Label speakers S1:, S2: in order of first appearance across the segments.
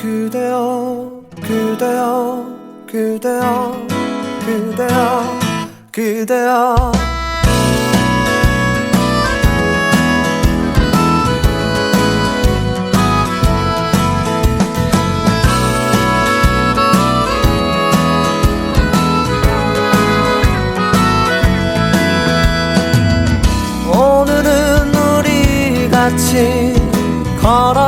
S1: 그대여 그대여 그대여 그대여 그대여. 오늘은 우리 같이 걸어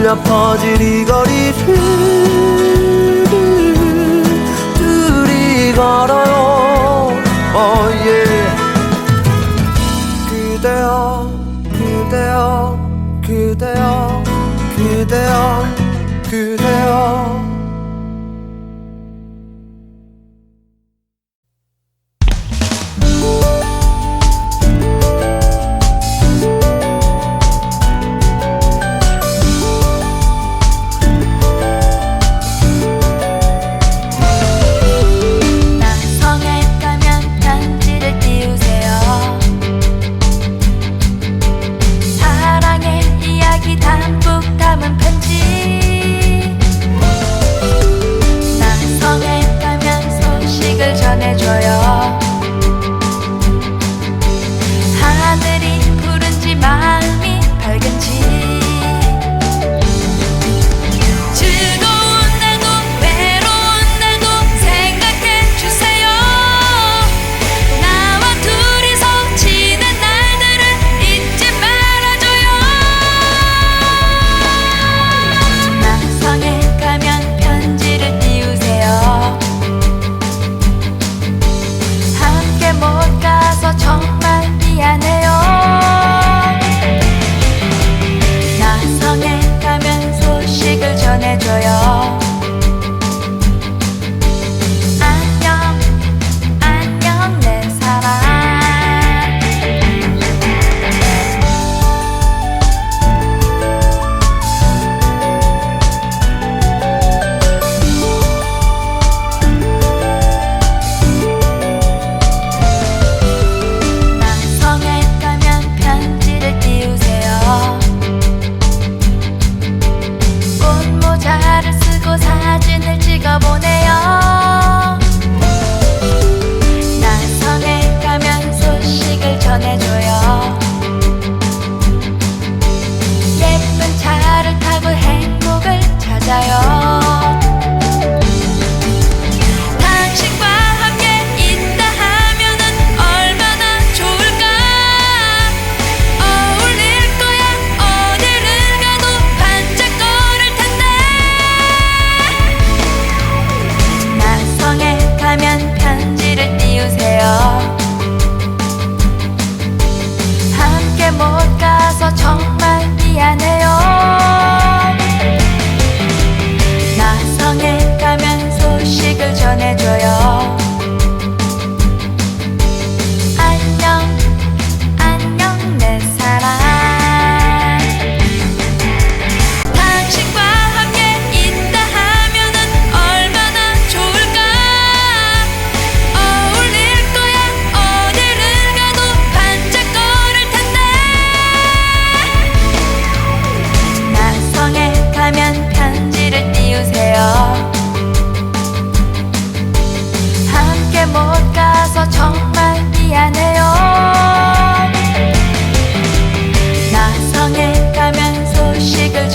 S1: 울려 퍼질 이 거리를 둘이 걸어요 oh yeah. 그대여 그대여 그대여 그대여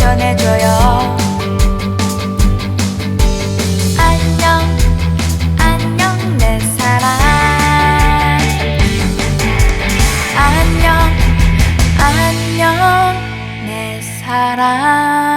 S2: 전해줘요. 안녕 안녕 내 사랑. 안녕 안녕 내 사랑